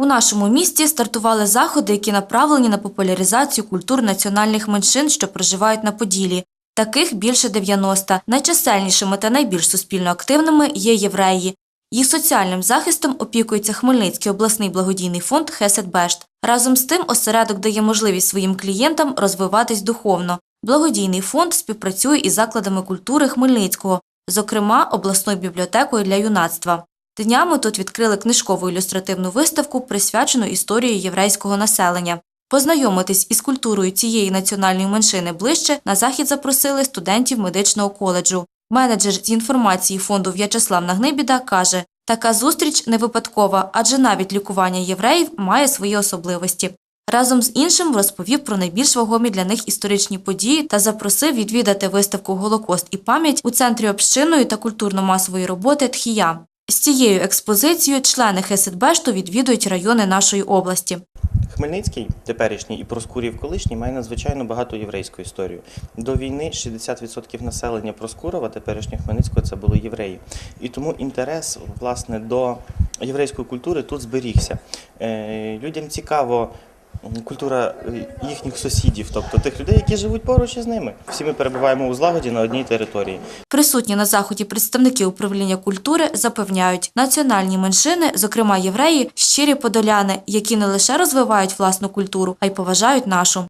У нашому місті стартували заходи, які направлені на популяризацію культур національних меншин, що проживають на Поділі. Таких більше 90. Найчисельнішими та найбільш суспільно активними є євреї. Їх соціальним захистом опікується Хмельницький обласний благодійний фонд Хесет-Бешт. Разом з тим осередок дає можливість своїм клієнтам розвиватись духовно. Благодійний фонд співпрацює із закладами культури Хмельницького, зокрема обласною бібліотекою для юнацтва. Днями тут відкрили книжкову ілюстративну виставку, присвячену історії єврейського населення. Познайомитись із культурою цієї національної меншини ближче на захід запросили студентів медичного коледжу. Менеджер з інформації фонду В'ячеслав Нагнибіда каже, така зустріч не випадкова, адже навіть лікування євреїв має свої особливості. Разом з іншим розповів про найбільш вагомі для них історичні події та запросив відвідати виставку Голокост і пам'ять у центрі общинної та культурно-масової роботи Тхія. З цією експозицією члени Хесетбешту відвідують райони нашої області. Хмельницький, теперішній і Проскурів колишній, має надзвичайно багату єврейську історію. До війни 60% населення Проскурова, теперішнього Хмельницького, це були євреї. І тому інтерес власне до єврейської культури тут зберігся. Е, Людям цікаво. Культура е, їхніх сусідів, тобто тих людей, які живуть поруч із ними. Всі ми перебуваємо у злагоді на одній території. Присутні на заході представники управління культури запевняють, національні меншини, зокрема євреї, щирі подоляни, які не лише розвивають власну культуру, а й поважають нашу.